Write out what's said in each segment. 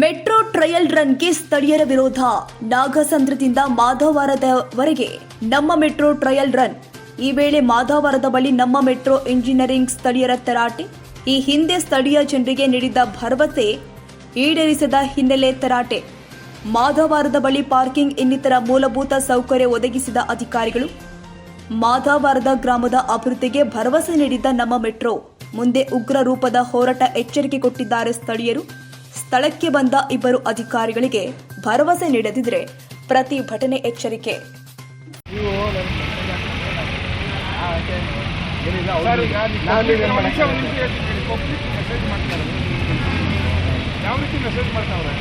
Metro trial ರನ್ಗೆ ಸ್ಥಳೀಯರ ವಿರೋಧ. ನಾಗಸಂದ್ರದಿಂದ ಮಾಧವಾರದವರೆಗೆ ನಮ್ಮ ಮೆಟ್ರೋ ಟ್ರಯಲ್ ರನ್. ಈ ವೇಳೆ ಮಾಧವಾರದ ಬಳಿ ನಮ್ಮ ಮೆಟ್ರೋ ಇಂಜಿನಿಯರಿಂಗ್ ಸ್ಥಳೀಯರ ತರಾಟೆ. ಈ ಹಿಂದೆ ಸ್ಥಳೀಯ ಜನರಿಗೆ ನೀಡಿದ್ದ ಭರವಸೆ ಈಡೇರಿಸದ ಹಿನ್ನೆಲೆ ತರಾಟೆ. ಮಾಧವಾರದ ಬಳಿ ಪಾರ್ಕಿಂಗ್ ಇನ್ನಿತರ ಮೂಲಭೂತ ಸೌಕರ್ಯ ಒದಗಿಸಿದ ಅಧಿಕಾರಿಗಳು. ಮಾಧವಾರದ ಗ್ರಾಮದ ಅಭಿವೃದ್ಧಿಗೆ ಭರವಸೆ ನೀಡಿದ್ದ ನಮ್ಮ ಮೆಟ್ರೋ. ಮುಂದೆ ಉಗ್ರ ರೂಪದ ಹೋರಾಟ ಎಚ್ಚರಿಕೆ ಕೊಟ್ಟಿದ್ದಾರೆ ಸ್ಥಳೀಯರು. ಸ್ಥಳಕ್ಕೆ ಬಂದ ಇಬ್ಬರು ಅಧಿಕಾರಿಗಳಿಗೆ ಭರವಸೆ ನೀಡದಿದ್ರೆ ಪ್ರತಿಭಟನೆ ಎಚ್ಚರಿಕೆ. ಯಾವ ರೀತಿ ಮೆಸೇಜ್ ಮಾಡ್ತಾವ್ರೆ?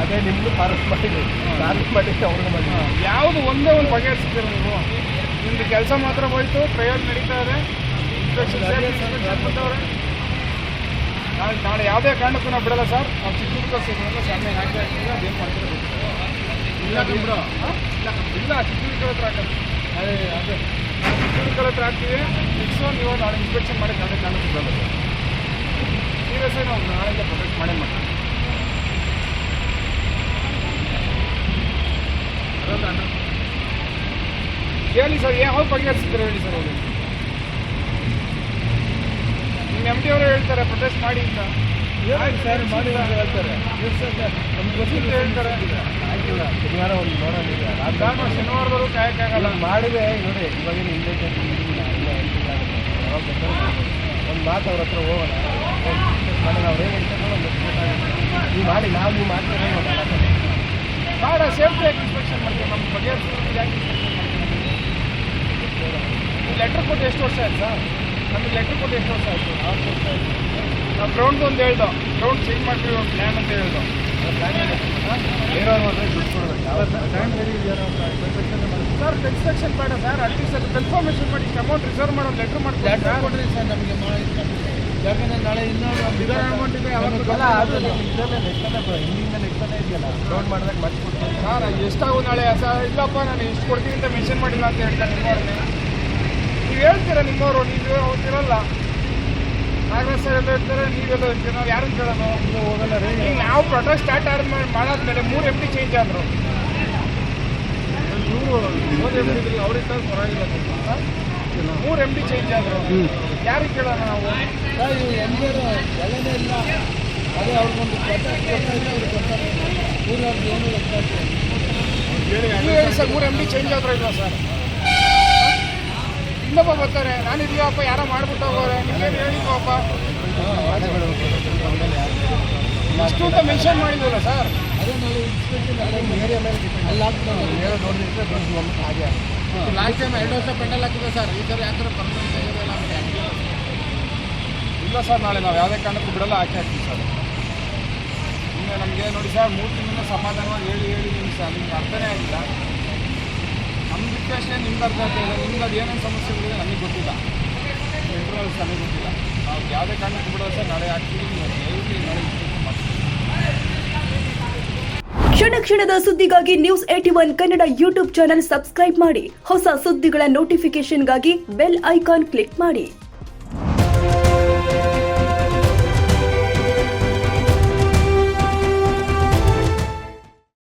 ಅದೇ ನಿಮ್ದು ಫಾರೆಸ್ಟ್ ಮಾಡಿದ್ವಿ ಫಾರೆಸ್ಟ್ ಮಾಡಿದ್ರೆ ಅವ್ರಿಗೆ ಮಾಡಿದ್ವಿ ಯಾವುದು ಒಂದೇ ಒಂದು ಬಗೆಹರಿಸ್ತೀರ ನೀವು? ನಿಮ್ದು ಕೆಲಸ ಮಾತ್ರ ಹೋಯ್ತು ಟ್ರಯಲ್ ನಡೀತಾ ಇದೆ. ಇನ್ಸ್ಪೆಕ್ಷನ್ ಬಂದವ್ರೆ. ನಾಳೆ ನಾಳೆ ಯಾವುದೇ ಕಾರಣಕ್ಕೂ ನಾವು ಬಿಡಲ್ಲ ಸರ್. ನಾವು ಚಿತ್ರದುರ್ಗ ಸೇರಿದ್ರೆ ಸಣ್ಣ ಹಾಕಿ ಹಾಕಿದ್ರೆ ಅದೇನು ಮಾಡ್ತಿರೋದು. ಇಲ್ಲ ಬಿಡು ಇಲ್ಲ ಚಿತ್ರದುರ್ಗ ಹತ್ರ ಹಾಕಲ್ಲ. ಅದೇ ಅದೇ. ನಾವು ಚಿತ್ರದುರ್ಗ ಹತ್ರ ಹಾಕ್ತೀವಿ. ನೆಕ್ಸ್ಟು ನೀವು ನಾಳೆ ಇನ್ಸ್ಪೆಕ್ಷನ್ ಮಾಡಿ ನಾಳೆ ಕಾರಣಕ್ಕೂ ಬಿಡಲ್ಲ ಸೀರಿಯಸ್ ಸರ್ ನಾವು ನಾಳೆಯಿಂದ ಪ್ರೊಟೆಕ್ಟ್ ಮಾಡೇ ಮಾಡ್ತೀವಿ. ಹೇಳಿ ಸರ್ ಯಾವ ಬಗೆಹರಿಸಿದ್ರೆ ಹೇಳಿ ಸರ್ ಅವರು. ನಿಮ್ಮ ಎಂ ಡಿ ಅವರು ಹೇಳ್ತಾರೆ ಪ್ರೊಟೆಸ್ಟ್ ಮಾಡಿ ಅಂತ. ಸರ್ ಮಾಡಿ ಅಂತ ಹೇಳ್ತಾರೆ. ನಮ್ಗೆ ಗೊತ್ತಿಲ್ಲ ಹೇಳ್ತಾರೆ. ಆಗಿಲ್ಲ. ಶನಿವಾರ ಒಂದು ನೋಡೋಣ ನಾನು ಶನಿವಾರದವರು ಕಾಯಕ್ಕಾಗಲ್ಲ ಮಾಡಿದೆ ನೋಡಿ ಯಾವಾಗ ಬೇಕಾದ್ರೂ ಒಂದು ಮಾತು ಅವ್ರ ಹತ್ರ ಹೋಗೋಣ. ಮಾಡಿ ನಾವು ಏನು ಹೇಳ್ತಾರೆ ನೀವು ಮಾಡಿ ನಾವು ನೀವು ಮಾಡ್ತೀವಿ ಬೇಡ ಸೇಫ್ಟಿ ಆಗಿ ಇನ್ಸ್ಪೆಕ್ಷನ್ ಮಾಡ್ತೀವಿ. ನಮ್ಮ ಬಗ್ಗೆ ಯಾಕೆ ಇನ್ಸ್ಪೆಕ್ಷನ್ ಮಾಡ್ತೀವಿ? ಲೆಟ್ರ್ ಕೊಟ್ಟು ಎಷ್ಟು ವರ್ಷ ಆಯ್ತು ಸರ್? ನಮಗೆ ಲೆಟ್ರ್ ಕೊಟ್ಟು ಎಷ್ಟು ವರ್ಷ ಆಯಿತು ನಾವು ಗ್ರೌಂಡ್ ಒಂದು ಹೇಳ್ದೋ ಗ್ರೌಂಡ್ ಚೇಂಜ್ ಮಾಡ್ತೀವಿ ಒಂದು ಪ್ಲ್ಯಾನ್ ಅಂತ ಹೇಳ್ದೋ. ಸರ್ ಕನ್ಸ್ಟ್ರಕ್ಷನ್ ಬೇಡ ಸರ್ ಅಟ್ಲೀಸ್ಟ್ ಅದು ಕನ್ಫರ್ಮೇಷನ್ ಮಾಡಿ ಅಮೌಂಟ್ ರಿಸರ್ವ್ ಮಾಡೋ ಲೆಟ್ರ್ ಮಾಡ್ತೀವಿ ಲೆಟರ್ ಕೊಡ್ರಿ ಸರ್ ನಮಗೆ ಯಾಕಂದ್ರೆ ನಾಳೆ ಇನ್ನೊಂದು ಇದರ amount ಇದೆ, ಇದರಲ್ಲೇ ಲೆಕ್ಕನೇ ಬ- ಹಿಂದಿನ ಲೆಕ್ಕನೇ ಇದೆಯಲ್ಲ. ಲೋನ್ ಮಾಡಿದಾಗ ಮತ್ತೆ ಕೊಡ್ತೀನಿ ಸರ್ ಎಷ್ಟಾಗು ನಾಳೆ? ಸರ್ ಇಲ್ಲಪ್ಪ ನಾನು ಇಷ್ಟು ಕೊಡ್ತೀನಿ ಅಂತ ಮೆನ್ಷನ್ ಮಾಡಿಲ್ಲ ಅಂತ ಹೇಳ್ತಾರೆ ನೀವು ಹೇಳ್ತೀರಾ ನಿಮ್ಮವರು, ನೀವು ಹೋಗ್ತಿರಲ್ಲ ನಾಗರಾಜ್ ಸರ್ ಎಲ್ಲ ಇರ್ತಾರೆ ನೀವೆಲ್ಲ ಹೇಳ್ತೀರ? ನಾವು ಯಾರನ್ನು ಕೇಳೋದು? ಹೋಗಲ್ಲ ರೀ ಈಗ ನಾವು ಪ್ರೊಟೆಸ್ಟ್ ಸ್ಟಾರ್ಟ್ ಆದ ಮಾಡಾದ್ಮೇಲೆ ಮೂರು ಎಂ ಡಿ ಚೇಂಜ್ ಆದರು. ಡಿ ಪರವಾಗಿಲ್ಲ ಮೂರು ಎಂ ಡಿ ಚೇಂಜ್ ಆದರು. ಯಾರಿಗೆ ಕೇಳೋಣ ನಾವು? ಎಂಜರ್ ಎಲ್ಲನೇ ಇಲ್ಲ ಅದೇ ಅವ್ರಿಗೊಂದು ಮೂರು ಎಂ ಡಿ ಚೇಂಜ್ ಆದರೂ ಇಲ್ಲ ಸರ್? ಇನ್ನೊಬ್ಬ ಬರ್ತಾರೆ. ನಾನು ಇದೆಯಪ್ಪ ಯಾರೋ ಮಾಡ್ಬಿಟ್ಟು ಹೋಗೋರೆ. ನಿಮ್ಗೇನು ಹೇಳಿದ್ವಪ್ಪ ಇಷ್ಟು ಅಂತ ಮೆನ್ಷನ್ ಮಾಡಿದ್ವಲ್ಲ ಸರ್ ಲಾಸ್ಟ್ ಟೈಮ್ ಎರಡು ವರ್ಷ ಪೆಂಡಲ್ ಹಾಕಿದೆ ಸರ್ ಈ ಥರ ಯಾಕಂದ್ರೆ ಪರ್ಮನೆಂಟ್ ಇಲ್ಲ ಸರ್ ನಾಳೆ ನಾವು ಯಾವುದೇ ಕಾರಣಕ್ಕೂ ಬಿಡಲ್ಲ, ಹಾಕಿ ಹಾಕ್ತೀವಿ ಸರ್ ಇನ್ನು ನಮಗೆ ನೋಡಿ ಸರ್ ಮೂರು ತಿಂಗಳ ಸಮಾಧಾನವಾಗಿ ಹೇಳಿ ಹೇಳಿ ನಿಮ್ಗೆ ಸರ್ ನಿಮ್ಗೆ ಅರ್ಥನೇ ಆಗಿಲ್ಲ. ಅಷ್ಟೇ ನಿಮ್ಗೆ ಅರ್ಥ ಆಗ್ತಿಲ್ಲ ನಿಮ್ಗೆ ಅದು ಏನೇನು ಸಮಸ್ಯೆಗಳಿದೆ ನಮಗೆ ಗೊತ್ತಿಲ್ಲ. ಇಂಟರ್ವಲ್ಸ್ ನಮಗೆ ಗೊತ್ತಿಲ್ಲ. ನಾವು ಯಾವುದೇ ಕಾರಣಕ್ಕೆ ಬಿಡೋ ಸರ್. ನಾಳೆ ಹಾಕ್ತೀವಿ ದಯವಿಟ್ಟು ನಾಳೆ ಕ್ಷಣ ಕ್ಷಣದ ಸುದ್ದಿಗಾಗಿ news AT one Kannada YouTube channel subscribe ಮಾಡಿ. ಹೊಸ ಸುದ್ದಿಗಳ ನೋಟಿಫಿಕೇಶನ್ಗಾಗಿ ಬೆಲ್ ಐಕಾನ್ ಕ್ಲಿಕ್ ಮಾಡಿ.